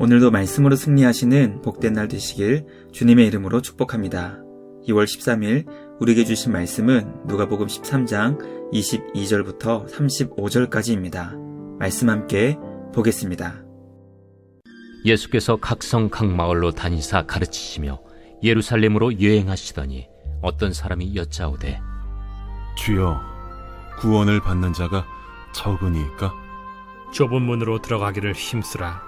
오늘도 말씀으로 승리하시는 복된 날 되시길 주님의 이름으로 축복합니다. 2월 13일 우리에게 주신 말씀은 누가복음 13장 22절부터 35절까지입니다. 말씀 함께 보겠습니다. 예수께서 각성 각 마을로 다니사 가르치시며 예루살렘으로 여행하시더니 어떤 사람이 여짜오되 주여, 구원을 받는 자가 적으니까 좁은 문으로 들어가기를 힘쓰라.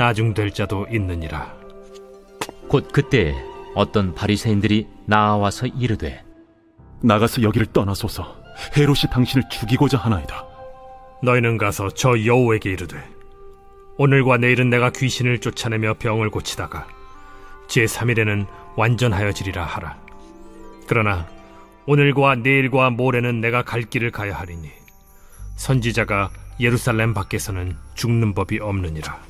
나중될 자도 있느니라 곧 그때 어떤 바리새인들이 나와서 이르되 나가서 여기를 떠나소서. 헤롯이 당신을 죽이고자 하나이다. 너희는 가서 저 여호에게 이르되 오늘과 내일은 내가 귀신을 쫓아내며 병을 고치다가 제3일에는 완전하여지리라 하라 그러나 오늘과 내일과 모레는 내가 갈 길을 가야 하리니 선지자가 예루살렘 밖에서는 죽는 법이 없느니라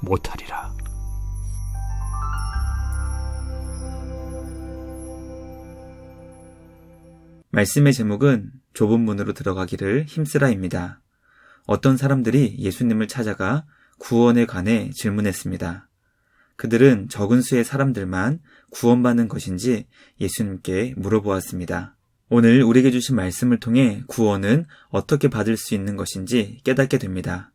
못하리라 말씀의 제목은 좁은 문으로 들어가기를 힘쓰라입니다. 어떤 사람들이 예수님을 찾아가 구원에 관해 질문했습니다. 그들은 적은 수의 사람들만 구원받는 것인지 예수님께 물어보았습니다. 오늘 우리에게 주신 말씀을 통해 구원은 어떻게 받을 수 있는 것인지 깨닫게 됩니다.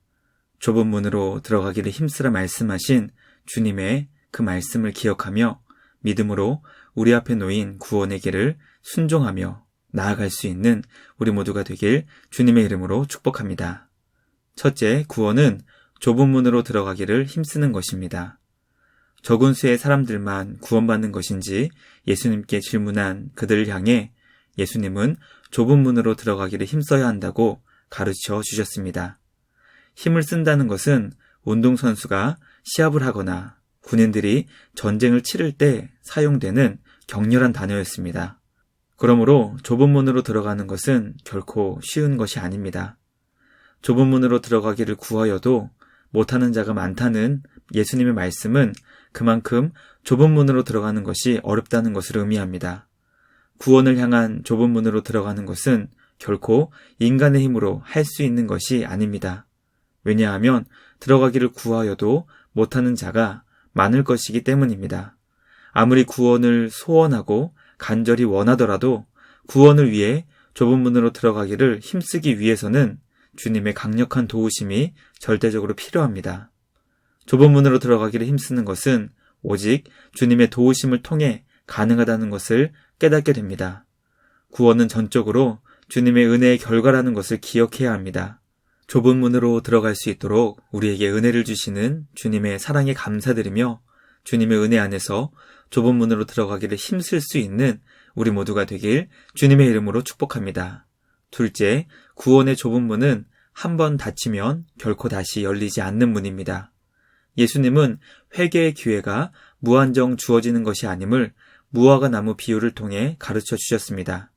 좁은 문으로 들어가기를 힘쓰라 말씀하신 주님의 그 말씀을 기억하며 믿음으로 우리 앞에 놓인 구원의 길을 순종하며 나아갈 수 있는 우리 모두가 되길 주님의 이름으로 축복합니다. 첫째, 구원은 좁은 문으로 들어가기를 힘쓰는 것입니다. 적은 수의 사람들만 구원받는 것인지 예수님께 질문한 그들을 향해 예수님은 좁은 문으로 들어가기를 힘써야 한다고 가르쳐 주셨습니다. 힘을 쓴다는 것은 운동선수가 시합을 하거나 군인들이 전쟁을 치를 때 사용되는 격렬한 단어였습니다. 그러므로 좁은 문으로 들어가는 것은 결코 쉬운 것이 아닙니다. 좁은 문으로 들어가기를 구하여도 못하는 자가 많다는 예수님의 말씀은 그만큼 좁은 문으로 들어가는 것이 어렵다는 것을 의미합니다. 구원을 향한 좁은 문으로 들어가는 것은 결코 인간의 힘으로 할 수 있는 것이 아닙니다. 왜냐하면 들어가기를 구하여도 못하는 자가 많을 것이기 때문입니다. 아무리 구원을 소원하고 간절히 원하더라도 구원을 위해 좁은 문으로 들어가기를 힘쓰기 위해서는 주님의 강력한 도우심이 절대적으로 필요합니다. 좁은 문으로 들어가기를 힘쓰는 것은 오직 주님의 도우심을 통해 가능하다는 것을 깨닫게 됩니다. 구원은 전적으로 주님의 은혜의 결과라는 것을 기억해야 합니다. 좁은 문으로 들어갈 수 있도록 우리에게 은혜를 주시는 주님의 사랑에 감사드리며 주님의 은혜 안에서 좁은 문으로 들어가기를 힘쓸 수 있는 우리 모두가 되길 주님의 이름으로 축복합니다. 둘째, 구원의 좁은 문은 한 번 닫히면 결코 다시 열리지 않는 문입니다. 예수님은 회개의 기회가 무한정 주어지는 것이 아님을 무화과 나무 비유를 통해 가르쳐 주셨습니다.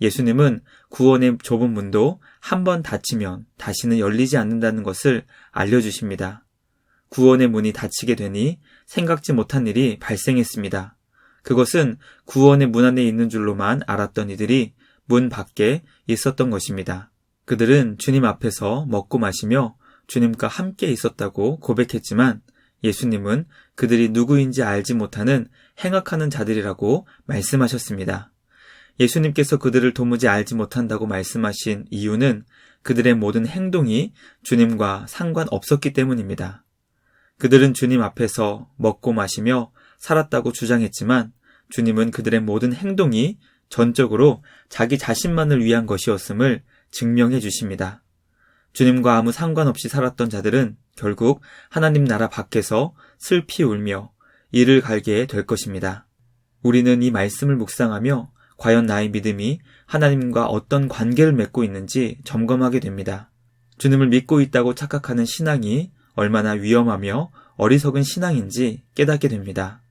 예수님은 구원의 좁은 문도 한 번 닫히면 다시는 열리지 않는다는 것을 알려주십니다. 구원의 문이 닫히게 되니 생각지 못한 일이 발생했습니다. 그것은 구원의 문 안에 있는 줄로만 알았던 이들이 문 밖에 있었던 것입니다. 그들은 주님 앞에서 먹고 마시며 주님과 함께 있었다고 고백했지만 예수님은 그들이 누구인지 알지 못하는 행악하는 자들이라고 말씀하셨습니다. 예수님께서 그들을 도무지 알지 못한다고 말씀하신 이유는 그들의 모든 행동이 주님과 상관없었기 때문입니다. 그들은 주님 앞에서 먹고 마시며 살았다고 주장했지만 주님은 그들의 모든 행동이 전적으로 자기 자신만을 위한 것이었음을 증명해 주십니다. 주님과 아무 상관없이 살았던 자들은 결국 하나님 나라 밖에서 슬피 울며 이를 갈게 될 것입니다. 우리는 이 말씀을 묵상하며 과연 나의 믿음이 하나님과 어떤 관계를 맺고 있는지 점검하게 됩니다. 주님을 믿고 있다고 착각하는 신앙이 얼마나 위험하며 어리석은 신앙인지 깨닫게 됩니다.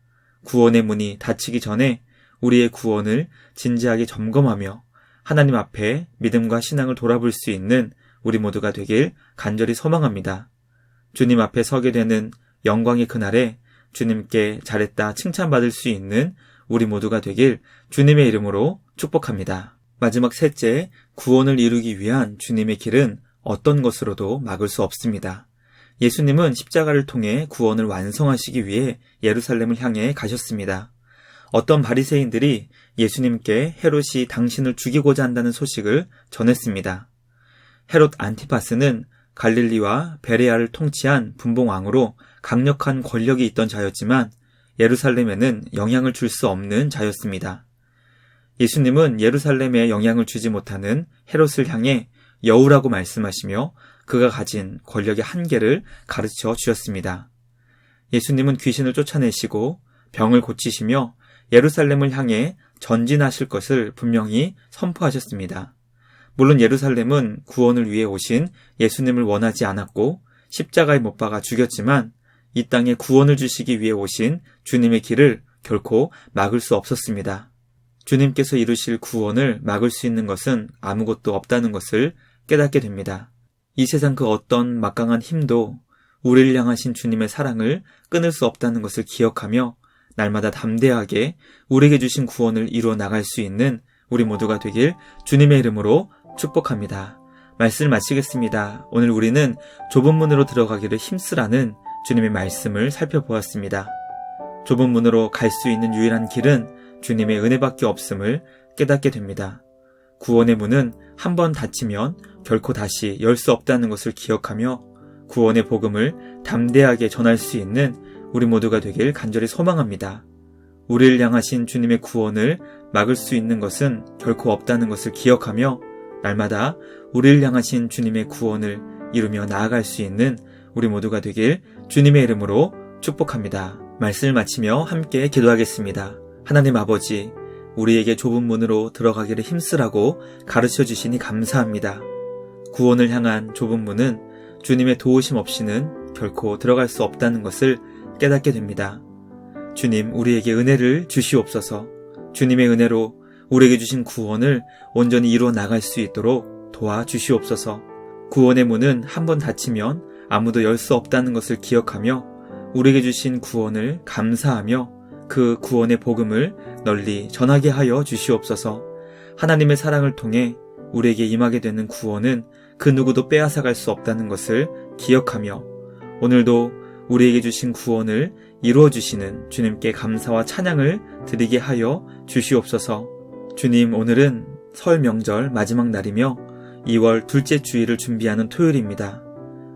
구원의 문이 닫히기 전에 우리의 구원을 진지하게 점검하며 하나님 앞에 믿음과 신앙을 돌아볼 수 있는 우리 모두가 되길 간절히 소망합니다. 주님 앞에 서게 되는 영광의 그날에 주님께 잘했다 칭찬받을 수 있는 우리 모두가 되길 주님의 이름으로 축복합니다. 마지막 셋째, 구원을 이루기 위한 주님의 길은 어떤 것으로도 막을 수 없습니다. 예수님은 십자가를 통해 구원을 완성하시기 위해 예루살렘을 향해 가셨습니다. 어떤 바리새인들이 예수님께 헤롯이 당신을 죽이고자 한다는 소식을 전했습니다. 헤롯 안티파스는 갈릴리와 베레아를 통치한 분봉왕으로 강력한 권력이 있던 자였지만 예루살렘에는 영향을 줄 수 없는 자였습니다. 예수님은 예루살렘에 영향을 주지 못하는 헤롯을 향해 여우라고 말씀하시며 그가 가진 권력의 한계를 가르쳐 주셨습니다. 예수님은 귀신을 쫓아내시고 병을 고치시며 예루살렘을 향해 전진하실 것을 분명히 선포하셨습니다. 물론 예루살렘은 구원을 위해 오신 예수님을 원하지 않았고 십자가에 못 박아 죽였지만 이 땅에 구원을 주시기 위해 오신 주님의 길을 결코 막을 수 없었습니다. 주님께서 이루실 구원을 막을 수 있는 것은 아무것도 없다는 것을 깨닫게 됩니다. 이 세상 그 어떤 막강한 힘도 우리를 향하신 주님의 사랑을 끊을 수 없다는 것을 기억하며 날마다 담대하게 우리에게 주신 구원을 이루어 나갈 수 있는 우리 모두가 되길 주님의 이름으로 축복합니다. 말씀을 마치겠습니다. 오늘 우리는 좁은 문으로 들어가기를 힘쓰라는 주님의 말씀을 살펴보았습니다. 좁은 문으로 갈 수 있는 유일한 길은 주님의 은혜밖에 없음을 깨닫게 됩니다. 구원의 문은 한 번 닫히면 결코 다시 열 수 없다는 것을 기억하며 구원의 복음을 담대하게 전할 수 있는 우리 모두가 되길 간절히 소망합니다. 우리를 향하신 주님의 구원을 막을 수 있는 것은 결코 없다는 것을 기억하며 날마다 우리를 향하신 주님의 구원을 이루며 나아갈 수 있는 우리 모두가 되길 주님의 이름으로 축복합니다. 말씀을 마치며 함께 기도하겠습니다. 하나님 아버지, 우리에게 좁은 문으로 들어가기를 힘쓰라고 가르쳐 주시니 감사합니다. 구원을 향한 좁은 문은 주님의 도우심 없이는 결코 들어갈 수 없다는 것을 깨닫게 됩니다. 주님, 우리에게 은혜를 주시옵소서. 주님의 은혜로 우리에게 주신 구원을 온전히 이루어 나갈 수 있도록 도와주시옵소서. 구원의 문은 한 번 닫히면 아무도 열 수 없다는 것을 기억하며 우리에게 주신 구원을 감사하며 그 구원의 복음을 널리 전하게 하여 주시옵소서. 하나님의 사랑을 통해 우리에게 임하게 되는 구원은 그 누구도 빼앗아갈 수 없다는 것을 기억하며 오늘도 우리에게 주신 구원을 이루어 주시는 주님께 감사와 찬양을 드리게 하여 주시옵소서. 주님, 오늘은 설 명절 마지막 날이며 2월 둘째 주일을 준비하는 토요일입니다.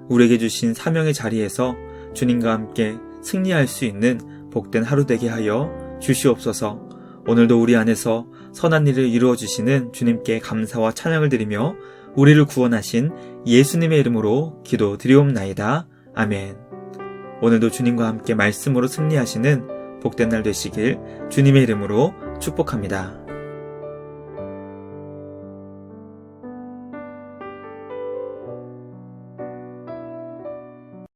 우리에게 주신 사명의 자리에서 주님과 함께 승리할 수 있는 복된 하루 되게 하여 주시옵소서. 오늘도 우리 안에서 선한 일을 이루어 주시는 주님께 감사와 찬양을 드리며 우리를 구원하신 예수님의 이름으로 기도 드리옵나이다. 아멘. 오늘도 주님과 함께 말씀으로 승리하시는 복된 날 되시길 주님의 이름으로 축복합니다.